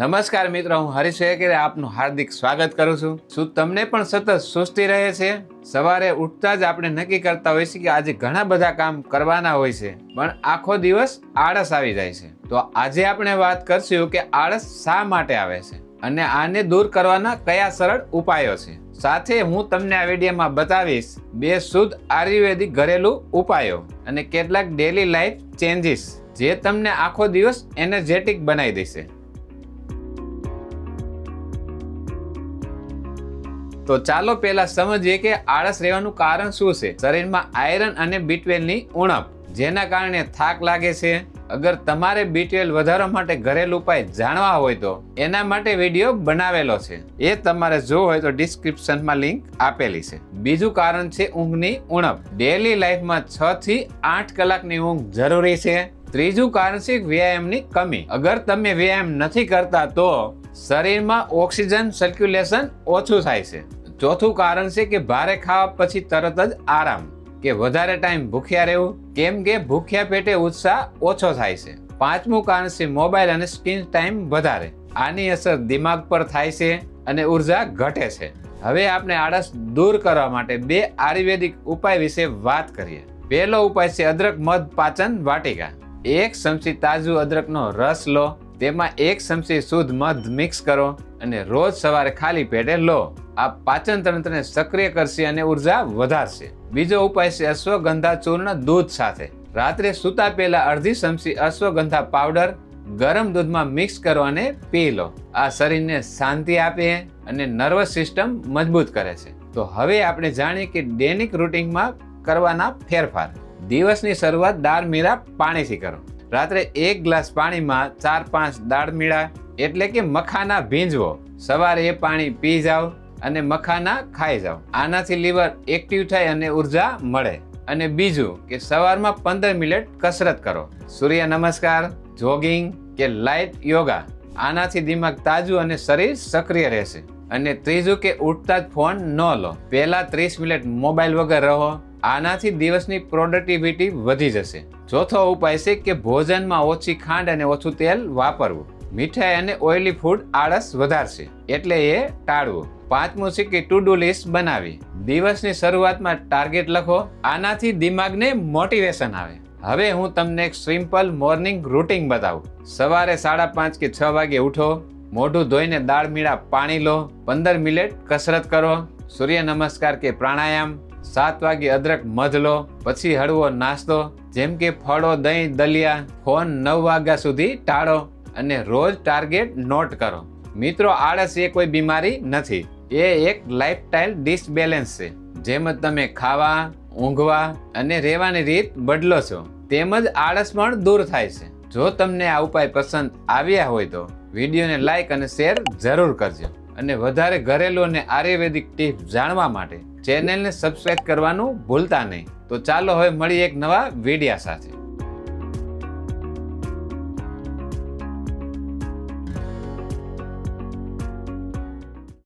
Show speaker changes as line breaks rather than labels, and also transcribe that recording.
નમસ્કાર મિત્રો, હું હરીશ વેકરે આપનું હાર્દિક સ્વાગત કરું છું. શું તમને પણ સતત સુસ્તી રહે છે? સવારે ઉઠતા જ આપણે નક્કી કરતા હોઈએ છીએ કે આજે ઘણા બધા કામ કરવાના હોય છે, પણ આખો દિવસ આળસ આવી જાય છે. તો આજે આપણે વાત કરશું કે આળસ શા માટે આવે છે અને આને દૂર કરવાના કયા સરળ ઉપાયો છે. સાથે હું તમને આ વિડીયોમાં બતાવીશ બે શુદ્ધ આયુર્વેદિક ઘરેલું ઉપાયો અને કેટલાક ડેલી લાઈફ ચેન્જીસ જે તમને આખો દિવસ એનર્જેટિક બનાવી દેશે. તો ચાલો પહેલા સમજીએ કે આળસ રહેવાનું કારણ શું છે? શરીરમાં આયરન અને બીટવેલની ઉણપ, જેના કારણે થાક લાગે છે. અગર તમારે બીટવેલ વધારવા માટે ઘરેલું ઉપાય જાણવા હોય તો એના માટે વીડિયો બનાવેલો છે. એ તમારે જો હોય તો ડિસ્ક્રિપ્શનમાં લિંક આપેલી છે. બીજું કારણ છે ઊંઘની ઉણપ. ડેલી લાઈફમાં છ થી આઠ કલાકની ઊંઘ જરૂરી છે. ત્રીજું કારણ છે વ્યાયામની કમી. અગર તમે વ્યાયામ નથી કરતા તો શરીરમાં ઓક્સિજન સર્ક્યુલેશન ઓછું થાય છે. ચોથું કારણ છે કે ભારે ખાવા પછી તરત જ આરામ, કે વધારે ટાઈમ ભૂખ્યા રહેવું, કેમ કે ભૂખ્યા પેટે ઉત્સાહ ઓછો થાય છે. પાંચમું કારણ છે મોબાઈલ અને સ્ક્રીન ટાઈમ વધારે, આની અસર દિમાગ પર થાય છે અને ઊર્જા ઘટે છે. હવે આપણે આળસ દૂર કરવા માટે બે આયુર્વેદિક ઉપાય વિશે વાત કરીએ. પહેલો ઉપાય છે અદરક મધ પાચન વાટિકા. એક ચમચી તાજું અદરકનો રસ લો, તેમાં એક ચમચી શુદ્ધ મધ મિક્સ કરો અને રોજ સવારે ખાલી પેટે લો. આ પાચન તંત્રને સક્રિય કરશે અને ઊર્જા વધારશે. બીજો ઉપાય છે અશ્વગંધા ચૂર્ણ દૂધ સાથે. રાત્રે સૂતા પહેલા અડધી ચમચી અશ્વગંધા પાવડર ગરમ દૂધમાં મિક્સ કરો અને પી લો. આ શરીરને શાંતિ આપે અને નર્વસ સિસ્ટમ મજબૂત કરે છે. તો હવે આપણે જાણીએ કે ડેનિક રૂટિનમાં કરવાના ફેરફાર. દિવસની શરૂઆત દાળ મીરા પાણીથી કરો. રાત્રે એક ગ્લાસ પાણીમાં ચાર પાંચ દાળ મીડા એટલે કે મખાના ભીંજવો. સવારે એ પાણી પી જાઓ. અને મખાના ખાઈ જાઓ. આનાથી લીવર એક્ટિવ થાય અને ઊર્જા મળે. અને બીજું કે સવારમાં પંદર મિનિટ કસરત કરો. સૂર્ય નમસ્કાર જોગિંગ કે લાઇટ યોગા આનાથી દિમાગ તાજું અને શરીર સક્રિય રહેશે. અને ત્રીજું કે ઉઠતા જ ફોન ન લો. પહેલા ત્રીસ મિનિટ મોબાઈલ વગર રહો. આનાથી દિવસની પ્રોડક્ટિવિટી વધી જશે. ચોથો ઉપાય છે કે ભોજનમાં ઓછી ખાંડ અને ઓછું તેલ વાપરવું. મીઠાઈ અને ઓઇલી ફૂડ આળસ વધારશે. એટલે એ ટાળવું. પાંચમું છે કે ટુ ડુ લિસ્ટ બનાવી દિવસની શરૂઆતમાં ટાર્ગેટ લખો, આનાથી દિમાગને મોટિવેશન આવે. હવે હું તમને એક સિમ્પલ મોર્નિંગ રૂટિન બતાવું. સવારે સાડા પાંચ કે છ વાગે ઉઠો, મોઢું ધોઈને દાળ મીડા પાણી લો, પંદર મિનિટ કસરત કરો, સૂર્ય નમસ્કાર કે પ્રાણાયામ, સાત વાગે અદરક મધ લો, પછી હળવો નાસ્તો, જેમ કે ફળો, દહીં, દલિયા, ફોન નવ વાગ્યા સુધી ટાળો અને રોજ ટાર્ગેટ નોટ કરો. મિત્રો, આળસ એ કોઈ બીમારી નથી. એ એક લાઇફસ્ટાઇલ ડિસબેલેન્સ છે. જેમ તમે ખાવા, ઊંઘવા અને રહેવાની રીત બદલો છો તેમજ આળસ પણ દૂર થાય છે. જો તમને આ ઉપાય પસંદ આવ્યા હોય તો વિડીયોને લાઇક અને શેર જરૂર કરજો. અને વધારે ઘરેલું અને આયુર્વેદિક ટીપ જાણવા માટે ચેનલને સબસ્ક્રાઇબ કરવાનું ભૂલતા નહીં. તો ચાલો હવે મળીએ એક નવા વિડીયા સાથે.